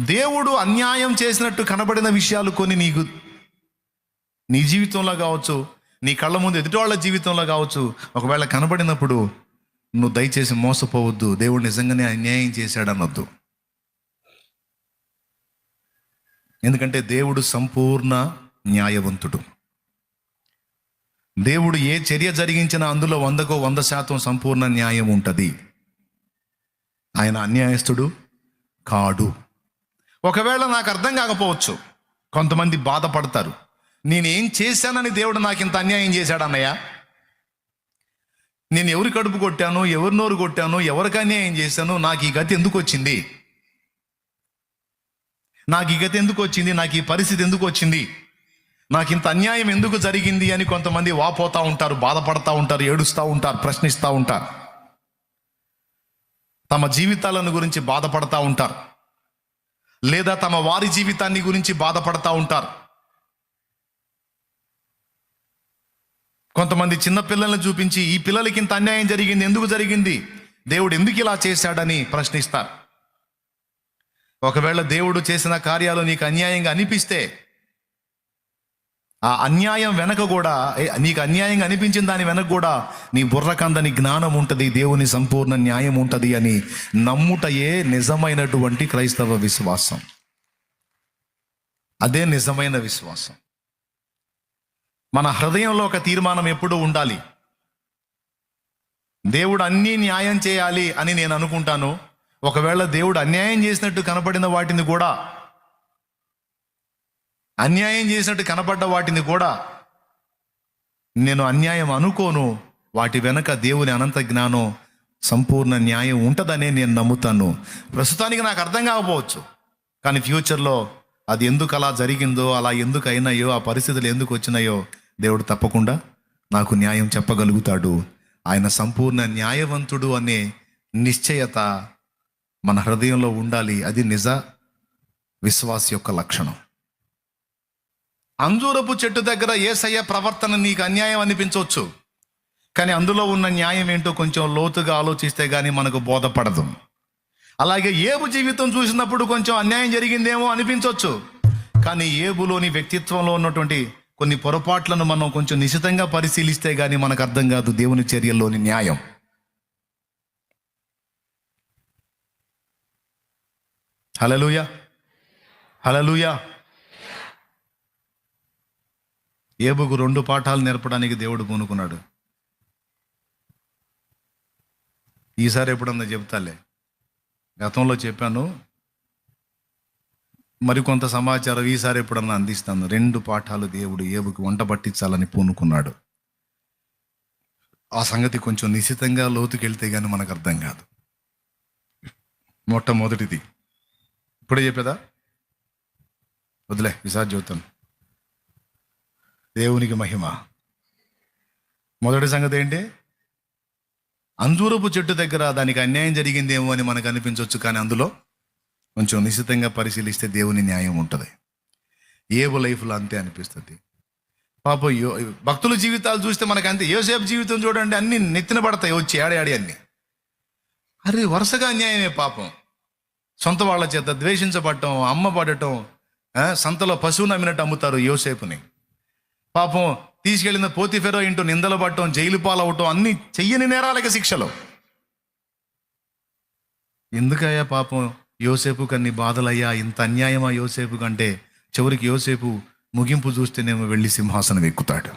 దేవుడు అన్యాయం చేసినట్టు కనబడిన విషయాలు కొన్ని నీకు నీ జీవితంలో కావచ్చు నీ కళ్ళ ముందు ఎదుటివాళ్ళ జీవితంలో కావచ్చు ఒకవేళ కనబడినప్పుడు నువ్వు దయచేసి మోసపోవద్దు. దేవుడు నిజంగానే అన్యాయం చేశాడనొద్దు. ఎందుకంటే దేవుడు సంపూర్ణ న్యాయవంతుడు. దేవుడు ఏ చర్య జరిగించినా అందులో వందకో వంద శాతం సంపూర్ణ న్యాయం ఉంటుంది. ఆయన అన్యాయస్తుడు కాడు. ఒకవేళ నాకు అర్థం కాకపోవచ్చు కొంతమంది బాధపడతారు. నేనేం చేశానని దేవుడు నాకు ఇంత అన్యాయం చేశాడు అన్నయ్య? నేను ఎవరి కడుపు కొట్టాను ఎవరి నోరు కొట్టాను ఎవరికి అన్యాయం చేశాను నాకు ఈ గతి ఎందుకు వచ్చింది నాకు ఈ గతి ఎందుకు వచ్చింది నాకు ఈ పరిస్థితి ఎందుకు వచ్చింది నాకు ఇంత అన్యాయం ఎందుకు జరిగింది అని కొంతమంది వాపోతూ ఉంటారు బాధపడతా ఉంటారు ఏడుస్తూ ఉంటారు ప్రశ్నిస్తూ ఉంటారు. తమ జీవితాలను గురించి బాధపడతా ఉంటారు. లేదా తమ వారి జీవితాన్ని గురించి బాధపడతా ఉంటారు. కొంతమంది చిన్న పిల్లల్ని చూపించి ఈ పిల్లలకి ఇంత అన్యాయం జరిగింది ఎందుకు జరిగింది? దేవుడు ఎందుకు ఇలా చేశాడని ప్రశ్నిస్తారు. ఒకవేళ దేవుడు చేసిన కార్యాలు నీకు అన్యాయంగా అనిపిస్తే ఆ అన్యాయం వెనక కూడా నీకు అన్యాయంగా అనిపించిన దాని వెనక కూడా నీ బుర్రకందని జ్ఞానం ఉంటుంది దేవుని సంపూర్ణ న్యాయం ఉంటుంది అని నమ్ముటయే నిజమైనటువంటి క్రైస్తవ విశ్వాసం. అదే నిజమైన విశ్వాసం. మన హృదయంలో ఒక తీర్మానం ఎప్పుడూ ఉండాలి. దేవుడు అన్నీ న్యాయం చేయాలి అని నేను అనుకుంటాను. ఒకవేళ దేవుడు అన్యాయం చేసినట్టు కనపడిన వాటిని కూడా అన్యాయం చేసినట్టు కనపడ్డ వాటిని కూడా నేను అన్యాయం అనుకోను. వాటి వెనక దేవుని అనంత జ్ఞానం సంపూర్ణ న్యాయం ఉంటుందనే నేను నమ్ముతాను. ప్రస్తుతానికి నాకు అర్థం కాకపోవచ్చు. కానీ ఫ్యూచర్లో అది ఎందుకు అలా జరిగిందో అలా ఎందుకు అయినాయో ఆ పరిస్థితులు ఎందుకు వచ్చినాయో దేవుడు తప్పకుండా నాకు న్యాయం చెప్పగలుగుతాడు. ఆయన సంపూర్ణ న్యాయవంతుడు అనే నిశ్చయత మన హృదయంలో ఉండాలి. అది నిజ విశ్వాస యొక్క లక్షణం. అంజూరపు చెట్టు దగ్గర ఏసయ్య ప్రవర్తన నీకు అన్యాయం అనిపించవచ్చు. కానీ అందులో ఉన్న న్యాయం ఏంటో కొంచెం లోతుగా ఆలోచిస్తే కానీ మనకు బోధపడదు. అలాగే ఏబు జీవితం చూసినప్పుడు కొంచెం అన్యాయం జరిగిందేమో అనిపించవచ్చు. కానీ ఏబులోని వ్యక్తిత్వంలో ఉన్నటువంటి కొన్ని పొరపాట్లను మనం కొంచెం నిశితంగా పరిశీలిస్తే కానీ మనకు అర్థం కాదు దేవుని చర్యల్లోని న్యాయం. హలలుయా హలలుయా ఏబుకు రెండు పాఠాలు నేర్పడానికి దేవుడు పూనుకున్నాడు. ఈసారి ఎప్పుడన్నా చెప్తాలే. గతంలో చెప్పాను. మరికొంత సమాచారం ఈసారి ఎప్పుడన్నా అందిస్తాను. రెండు పాఠాలు దేవుడు ఏబుకు వంట పట్టించాలని పూనుకున్నాడు. ఆ సంగతి కొంచెం నిశ్చితంగా లోతుకెళ్తే కానీ మనకు అర్థం కాదు. మొట్టమొదటిది. ఇప్పుడే చెప్పేదా? వదిలే విశాఖ చెబుతాను. దేవునికి మహిమ. మొదటి సంగతి ఏంటి? అంజూరపు చెట్టు దగ్గర దానికి అన్యాయం జరిగిందేమో అని మనకు అనిపించవచ్చు కానీ అందులో కొంచెం నిశ్చితంగా పరిశీలిస్తే దేవుని న్యాయం ఉంటుంది. ఏవో లైఫ్లో అంతే అనిపిస్తుంది. పాప యో భక్తుల జీవితాలు చూస్తే మనకు అంతే. యోసేపు జీవితం చూడండి అన్ని నెత్తిన పడతాయి వచ్చి ఏడాడి అన్ని. అరే వరుసగా అన్యాయమే పాపం. సొంత వాళ్ళ చేత ద్వేషించబడటం అమ్మ పడటం సంతలో పశువుని అమ్మినట్టు అమ్ముతారు యోసేపుని. పాపం తీసుకెళ్ళిన పోతిఫెరో ఇంటూ నిందలు పట్టడం జైలు పాలవటం అన్ని చెయ్యని నేరాలకి శిక్షలు. ఎందుకయ్యా పాపం యోసేపు కన్ని బాధలయ్యా? ఇంత అన్యాయమా యోసేపు కంటే? చివరికి యోసేపు ముగింపు చూస్తేనేమో వెళ్ళి సింహాసనం ఎక్కుతాడు.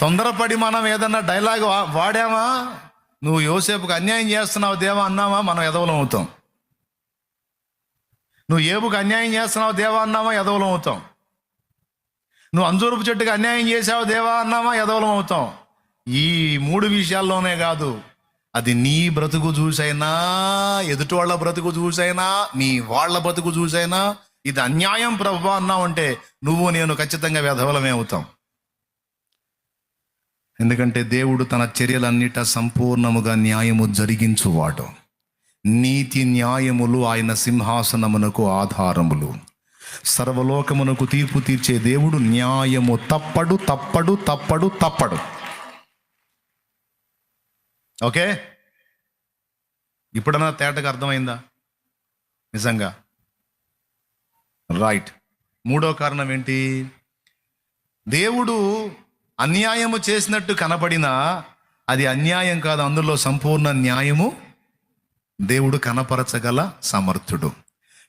తొందరపడి మనం ఏదన్నా డైలాగ్ వాడామా? నువ్వు యోసేపుకు అన్యాయం చేస్తున్నావు దేవా అన్నామా మనం ఎదవలం అవుతాం. నువ్వు ఏబుకు అన్యాయం చేస్తున్నావు దేవా అన్నామా యదవలం అవుతాం. నువ్వు అంజూరపు చెట్టుకు అన్యాయం చేసావు దేవా అన్నామా ఎదవలం అవుతాం. ఈ మూడు విషయాల్లోనే కాదు అది నీ బ్రతుకు చూసైనా ఎదుటి వాళ్ళ బ్రతుకు చూసైనా నీ వాళ్ళ బ్రతుకు చూసైనా ఇది అన్యాయం ప్రభు అన్నావంటే నువ్వు నేను ఖచ్చితంగా వ్యధవలమే అవుతాం. ఎందుకంటే దేవుడు తన చర్యలన్నిట సంపూర్ణముగా న్యాయము జరిగించువాడు. నీతి న్యాయములు ఆయన సింహాసనమునకు ఆధారములు. సర్వలోకమునకు తీర్పు తీర్చే దేవుడు న్యాయము తప్పడు తప్పడు తప్పడు తప్పడు. ఓకే? ఇప్పుడన్నా తేటగా అర్థమైందా? నిజంగా. రైట్. మూడో కారణం ఏంటి? దేవుడు అన్యాయము చేసినట్టు కనపడినా అది అన్యాయం కాదు అందులో సంపూర్ణ న్యాయము దేవుడు కనపరచగల సమర్థుడు.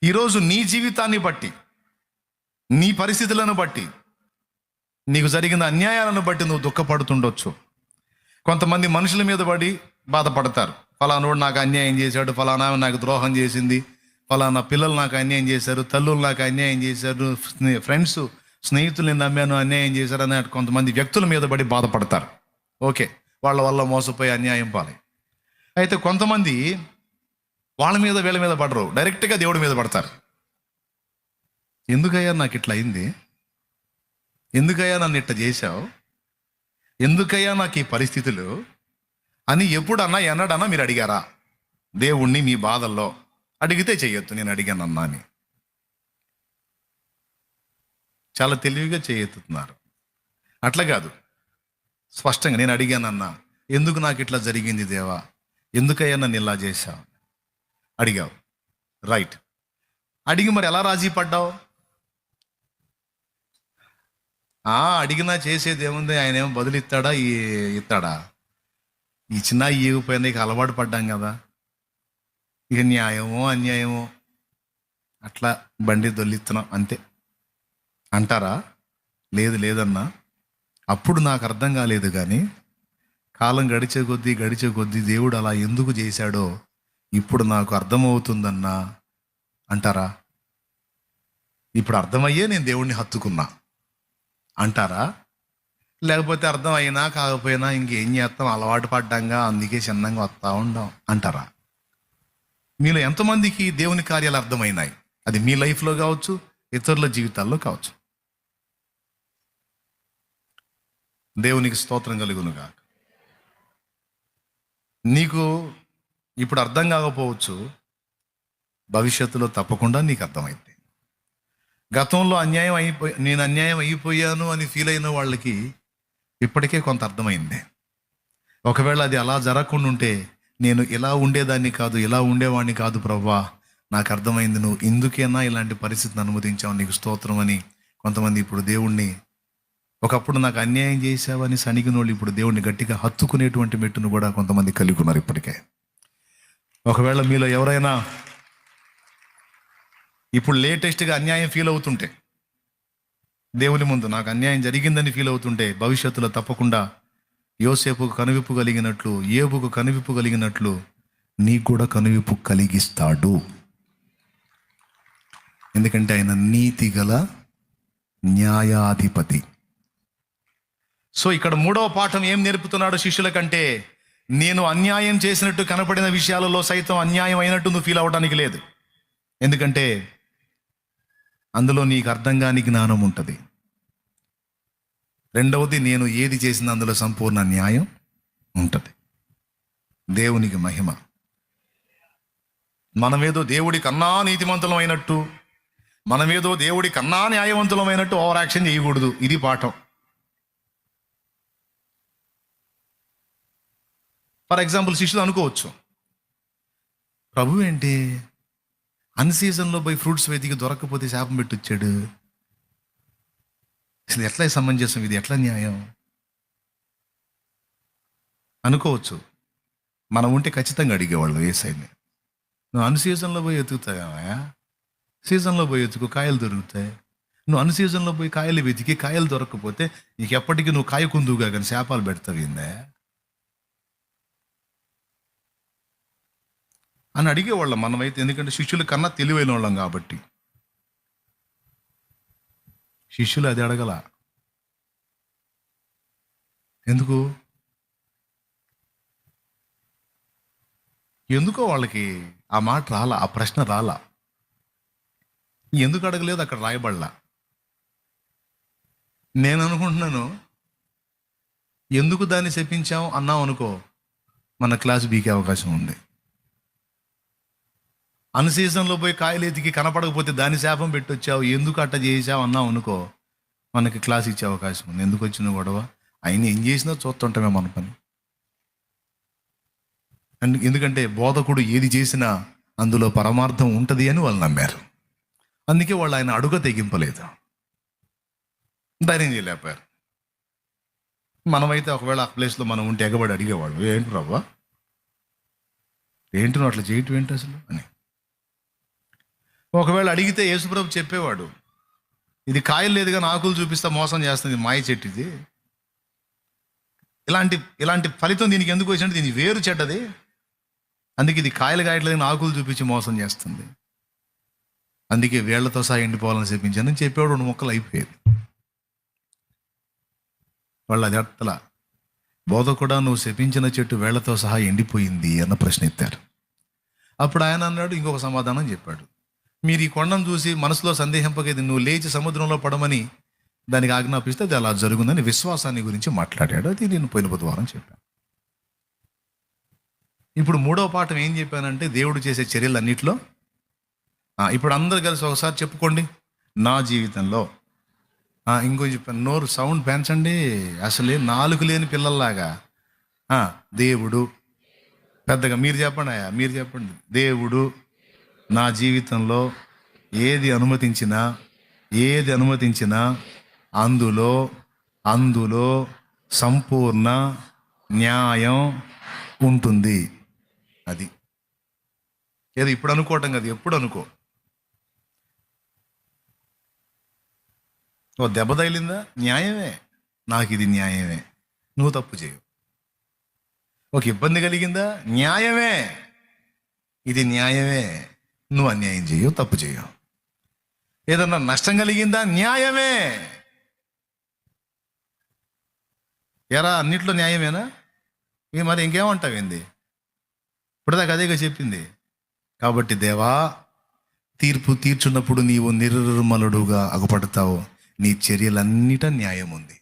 ఈరోజు నీ జీవితాన్ని బట్టి నీ పరిస్థితులను బట్టి నీకు జరిగిన అన్యాయాలను బట్టి నువ్వు దుఃఖపడుతుండొచ్చు. కొంతమంది మనుషుల మీద పడి బాధపడతారు. ఫలానోడు నాకు అన్యాయం చేశాడు ఫలానా నాకు ద్రోహం చేసింది ఫలానా పిల్లలు నాకు అన్యాయం చేశారు తల్లులు నాకు అన్యాయం చేశారు ఫ్రెండ్స్ ఫ్రెండ్స్ స్నేహితుల్ని నమ్మాను అన్యాయం చేశారు అనే కొంతమంది వ్యక్తుల మీద పడి బాధపడతారు. ఓకే వాళ్ళ వల్ల మోసపోయి అన్యాయం పాలై. అయితే కొంతమంది వాళ్ళ మీద వీళ్ళ మీద పడరు. డైరెక్ట్గా దేవుడి మీద పడతారు. ఎందుకయ్యా నాకు ఇట్లా అయింది? ఎందుకయ్యా నన్ను ఇట్లా చేశావు? ఎందుకయ్యా నాకు ఈ పరిస్థితులు? అని ఎప్పుడన్నా ఎన్నడన్నా మీరు అడిగారా? దేవుణ్ణి మీ బాధల్లో అడిగితే చేయొద్దు నేను అడిగానన్నా అని. చాలా తెలివిగా చేయెత్తుతున్నారు అట్లా కాదు. స్పష్టంగా నేను అడిగానన్నా ఎందుకు నాకు ఇట్లా జరిగింది దేవా? ఎందుకయ్యా నన్ను ఇలా చేశావు? అడిగావు. రైట్ అడిగి మరి ఎలా రాజీ పడ్డావు? ఆ అడిగినా చేసేది ఏముంది? ఆయన ఏమో బదులిస్తాడా ఈ ఇస్తాడా ఈ చిన్న ఈగిపోయిన ఇక అలవాటు పడ్డాం కదా. ఇక న్యాయమో అన్యాయమో అట్లా బండి దొల్లిస్తున్నాం అంతే. అంటారా? లేదు లేదన్నా. అప్పుడు నాకు అర్థం కాలేదు కానీ కాలం గడిచే కొద్దీ గడిచే కొద్దీ దేవుడు అలా ఎందుకు చేశాడో ఇప్పుడు నాకు అర్థమవుతుందన్నా అంటారా? ఇప్పుడు అర్థమయ్యే నేను దేవుణ్ణి హత్తుకున్నా అంటారా? లేకపోతే అర్థం అయినా కాకపోయినా ఇంకేం చేస్తాం? అలవాటు పడ్డంగా అందుకే చిన్నంగా వస్తూ ఉండం అంటారా? మీలో ఎంతమందికి దేవుని కార్యాలు అర్థమైనాయి? అది మీ లైఫ్లో కావచ్చు ఇతరుల జీవితాల్లో కావచ్చు. దేవునికి స్తోత్రం కలుగునుగా నీకు ఇప్పుడు అర్థం కాకపోవచ్చు. భవిష్యత్తులో తప్పకుండా నీకు అర్థమైంది. గతంలో అన్యాయం అయిపోయి నేను అన్యాయం అయిపోయాను అని ఫీల్ అయిన వాళ్ళకి ఇప్పటికే కొంత అర్థమైంది. ఒకవేళ అది అలా జరగకుండా ఉంటే నేను ఇలా ఉండేదాన్ని కాదు ఇలా ఉండేవాడిని కాదు ప్రవ్వా. నాకు అర్థమైంది నువ్వు ఎందుకైనా ఇలాంటి పరిస్థితిని అనుమతించావు నీకు స్తోత్రం అని. కొంతమంది ఇప్పుడు దేవుణ్ణి ఒకప్పుడు నాకు అన్యాయం చేశావని వాళ్ళు ఇప్పుడు దేవుణ్ణి గట్టిగా హత్తుకునేటువంటి మెట్టును కూడా కొంతమంది కలిగి ఉన్నారు ఇప్పటికే. ఒకవేళ మీలో ఎవరైనా ఇప్పుడు లేటెస్ట్గా అన్యాయం ఫీల్ అవుతుంటే దేవుని ముందు నాకు అన్యాయం జరిగిందని ఫీల్ అవుతుంటే భవిష్యత్తులో తప్పకుండా యోసేపుకు కనువిప్పు కలిగినట్లు ఏబుకు కనువిప్పు కలిగినట్లు నీకు కూడా కనువిప్పు కలిగిస్తాడు. ఎందుకంటే ఆయన నీతి గల న్యాయాధిపతి. సో ఇక్కడ మూడవ పాఠం ఏం నేర్పుతున్నాడు శిష్యుల కంటే? నేను అన్యాయం చేసినట్టు కనపడిన విషయాలలో సైతం అన్యాయం అయినట్టు నువ్వు ఫీల్ అవ్వడానికి లేదు. ఎందుకంటే అందులో నీకు అర్థం కాని జ్ఞానం ఉంటుంది. రెండవది నేను ఏది చేసిన అందులో సంపూర్ణ న్యాయం ఉంటుంది. దేవునికి మహిమ. మనమేదో దేవుడి కన్నా నీతిమంతులం అయినట్టు మనమేదో దేవుడి కన్నా న్యాయవంతులమైనట్టు ఓవర్ యాక్షన్ చేయకూడదు. ఇది పాఠం. ఫర్ ఎగ్జాంపుల్ శిష్యులు అనుకోవచ్చు. ప్రభు ఏంటి? అన్ సీజన్లో పోయి ఫ్రూట్స్ వెతికి దొరకకపోతే శాపం పెట్టొచ్చాడు. అసలు ఎట్లా సమంజసం? ఇది ఎట్లా న్యాయం? అనుకోవచ్చు. మనం ఉంటే ఖచ్చితంగా అడిగేవాళ్ళు ఏ సైడ్ని నువ్వు అన్ సీజన్లో పోయి ఎతుకుతావా సీజన్లో పోయి ఎతుకు కాయలు దొరుకుతాయి. నువ్వు అన్ సీజన్లో పోయి కాయలు వెతికి కాయలు దొరకకపోతే నీకు ఎప్పటికీ నువ్వు కాయ కుందువుగా కానీ శాపాలు పెడతావు ఏందా అని అడిగేవాళ్ళం మనమైతే. ఎందుకంటే శిష్యుల కన్నా తెలివైన వాళ్ళం కాబట్టి. శిష్యులు అది అడగల. ఎందుకు? ఎందుకో వాళ్ళకి ఆ మాట రాలా ఆ ప్రశ్న రాలా. ఎందుకు అడగలేదు? అక్కడ రాయబడలా. నేను అనుకుంటున్నాను ఎందుకు దాన్ని చెప్పించాం అన్నాం అనుకో మన క్లాస్ బీకే అవకాశం ఉంది. అన్ సీజన్లో పోయి కాయలు ఎతికి కనపడకపోతే దాని శాపం పెట్టొచ్చావు ఎందుకు అట్ట చేసావు అన్నావు అనుకో మనకి క్లాస్ ఇచ్చే అవకాశం ఉంది. ఎందుకు వచ్చిన గొడవ? ఆయన ఏం చేసినా చూస్తుంటామే మన పని. అండ్ ఎందుకంటే బోధకుడు ఏది చేసినా అందులో పరమార్థం ఉంటుంది అని వాళ్ళు నమ్మారు. అందుకే వాళ్ళు ఆయన అడుగ తెగింపలేదు. ధైర్యం చేయలేకపోయారు. మనమైతే ఒకవేళ ఆ ప్లేస్లో మనం ఉంటే ఎగబడి అడిగేవాడు ఏంటి ప్రభా ఏంటి అట్లా చేయటం ఏంటి అసలు? అని. ఒకవేళ అడిగితే యేసుప్రభు చెప్పేవాడు ఇది కాయలు లేదు కానీ ఆకులు చూపిస్తా మోసం చేస్తుంది మాయ చెట్టు ఇది ఇలాంటి ఇలాంటి ఫలితం దీనికి ఎందుకు వచ్చినట్టు దీని వేరు చెడ్డది. అందుకే ఇది కాయలు కాయట్లేదు ఆకులు చూపించి మోసం చేస్తుంది. అందుకే వేళ్ళతో సహా ఎండిపోవాలని చెప్పించాను చెప్పేవాడు రెండు మొక్కలు అయిపోయేది. వాళ్ళు అది అట్లా బోధ కూడా నువ్వు శపించిన చెట్టు వేళ్ళతో సహా ఎండిపోయింది అన్న ప్రశ్న ఎత్తారు. అప్పుడు ఆయన అన్నాడు ఇంకొక సమాధానం చెప్పాడు. మీరు ఈ కొండను చూసి మనసులో సందేహింపకేది నువ్వు లేచి సముద్రంలో పడమని దానికి ఆజ్ఞాపిస్తే అది అలా జరుగుందని విశ్వాసాన్ని గురించి మాట్లాడాడు. అది నేను పోయిన బుధవారం చెప్పాను. ఇప్పుడు మూడో పాఠం ఏం చెప్పానంటే దేవుడు చేసే చర్యలన్నిట్లో ఆ, ఇప్పుడు అందరు కలిసి ఒకసారి చెప్పుకోండి. నా జీవితంలో ఇంకో చెప్పాను నోరు సౌండ్ పెంచండి. అసలే నాలుగు లేని పిల్లల్లాగా దేవుడు పెద్దగా మీరు చెప్పండి అయ్యా మీరు చెప్పండి. దేవుడు నా జీవితంలో ఏది అనుమతించినా ఏది అనుమతించినా అందులో అందులో సంపూర్ణ న్యాయం ఉంటుంది. అది. ఏదో ఇప్పుడు అనుకోవటం కదా ఎప్పుడు అనుకో. ఓ దెబ్బ తగిలిందా? న్యాయమే. నాకు ఇది న్యాయమే. నువ్వు తప్పు చేయవు. ఒక ఇబ్బంది కలిగిందా? న్యాయమే. ఇది న్యాయమే. నువ్వు అన్యాయం చేయవు తప్పు చేయవు ఏదన్నా నష్టం కలిగిందా? న్యాయమే. ఎరా అన్నిట్లో న్యాయమేనా? ఇక మరి ఇంకేమంటావేంది? ఇప్పటిదాకా అదేగా చెప్పింది. కాబట్టి దేవా తీర్పు తీర్చున్నప్పుడు నీవు నిర్మలుడుగా అగుపడతావు. నీ చర్యలన్నిట న్యాయం ఉంది